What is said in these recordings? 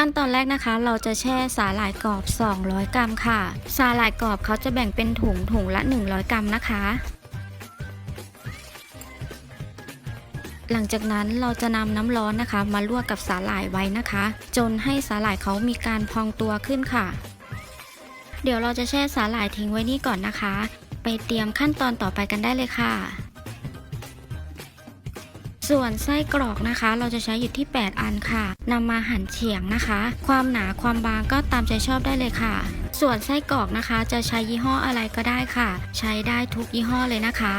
ขั้นตอนแรกนะคะ เราจะแช่สาหร่ายกรอบ 200 กรัมค่ะ สาหร่ายกรอบเขาจะแบ่งเป็นถุงถุงละ 100 กรัมนะคะ หลังจากนั้นเราจะนำน้ำร้อนนะคะ มาลวกกับสาหร่ายไว้นะคะ จนให้สาหร่ายเขามีการพองตัวขึ้นค่ะ เดี๋ยวเราจะแช่สาหร่ายทิ้งไว้นี่ก่อนนะคะ ไปเตรียมขั้นตอนต่อไปกันได้เลยค่ะ ส่วนไส้กรอกนะคะ เราจะใช้อยู่ที่ 8 อันค่ะนำมาหั่นเฉียงนะคะ ความหนาความบางก็ตามใจชอบได้เลยค่ะ ส่วนไส้กรอกนะคะจะใช้ยี่ห้ออะไรก็ได้ค่ะ ใช้ได้ทุกยี่ห้อเลยนะคะ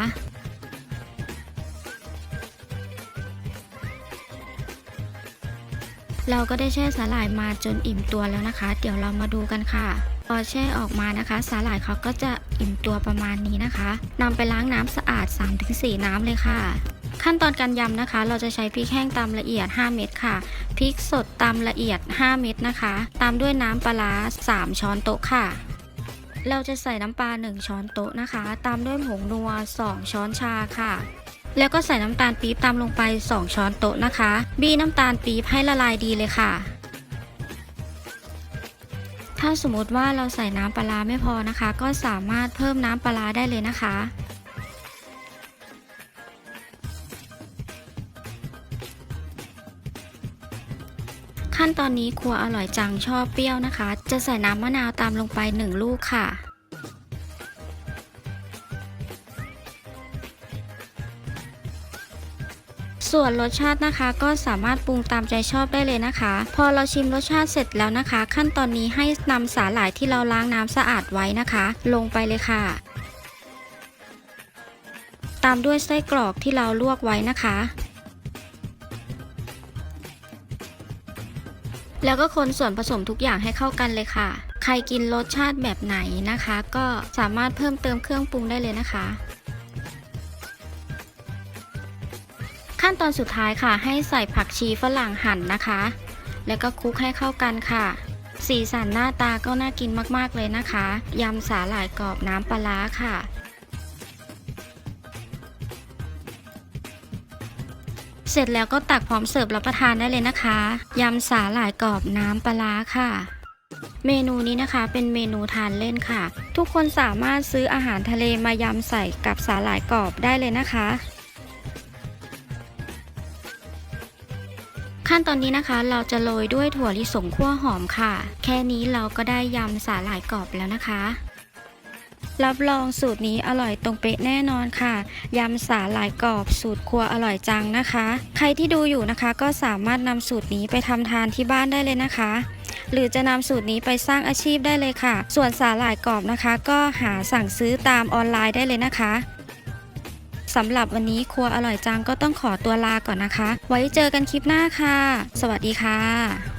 เราก็ได้แช่สาหร่ายมาจนอิ่มตัวแล้วนะคะ เดี๋ยวเรามาดูกันค่ะ พอแช่ออกมานะคะ สาหร่ายเขาก็จะอิ่มตัวประมาณนี้นะคะนำไปล้างน้ำสะอาด 3-4 น้ำเลยค่ะ ขั้นตอนการยำนะคะ เราจะใช้พริกแห้งตำละเอียด 5 เม็ดค่ะพริกสดตำละเอียด 5 เม็ดนะคะ ตามด้วยน้ำปลา 3 ช้อนโต๊ะค่ะ เราจะใส่น้ำปลา 1 ช้อนโต๊ะนะคะ ตามด้วยผงนัว 2 ช้อนชาค่ะ แล้วก็ใส่น้ำตาลปี๊บตามลงไป 2 ช้อนโต๊ะนะคะ บี้น้ำตาลปี๊บให้ละลายดีเลยค่ะถ้าสมมติว่าเราใส่น้ำปลาไม่พอนะคะ ก็สามารถเพิ่มน้ำปลาได้เลยนะคะ ขั้นตอนนี้ครัวอร่อยจังชอบเปรี้ยวนะคะ จะใส่น้ำมะนาวตามลงไป 1 ลูกค่ะ ส่วนรสชาตินะคะก็สามารถปรุงตามใจชอบได้เลยนะคะ พอเราชิมรสชาติเสร็จแล้วนะคะ ขั้นตอนนี้ให้นำสาหร่ายที่เราล้างน้ำสะอาดไว้นะคะ ลงไปเลยค่ะ ตามด้วยไส้กรอกที่เราลวกไว้นะคะ แล้วก็คนส่วนผสมทุกอย่างให้เข้ากันเลยค่ะ ใครกินรสชาติแบบไหนนะคะ ก็สามารถเพิ่มเติมเครื่องปรุงได้เลยนะคะ ขั้นตอนสุดท้ายค่ะ ให้ใส่ผักชีฝรั่งหั่นนะคะ แล้วก็คลุกให้เข้ากันค่ะ สีสันหน้าตาก็น่ากินมากๆเลยนะคะ ยำสาหร่ายกรอบน้ำปลาร้าค่ะ เสร็จแล้วก็ตักพร้อมเสิร์ฟรับประทานได้เลยนะคะ ยำสาหร่ายกรอบน้ำปลาค่ะ เมนูนี้นะคะเป็นเมนูทานเล่นค่ะ ทุกคนสามารถซื้ออาหารทะเลมายำใส่กับสาหร่ายกรอบได้เลยนะคะ ขั้นตอนนี้นะคะเราจะโรยด้วยถั่วลิสงคั่วหอมค่ะ แค่นี้เราก็ได้ยำสาหร่ายกรอบแล้วนะคะ รับรองสูตรนี้อร่อยตรงเป๊ะแน่นอนค่ะ ยำสาหร่ายกรอบสูตรครัวอร่อยจังนะคะ ใครที่ดูอยู่นะคะก็สามารถนำสูตรนี้ไปทำทานที่บ้านได้เลยนะคะ หรือจะนำสูตรนี้ไปสร้างอาชีพได้เลยค่ะ ส่วนสาหร่ายกรอบนะคะ ก็หาสั่งซื้อตามออนไลน์ได้เลยนะคะสำหรับวันนี้ครัวอร่อยจังก็ต้องขอตัวลาก่อนนะคะ ไว้เจอกันคลิปหน้าค่ะ สวัสดีค่ะ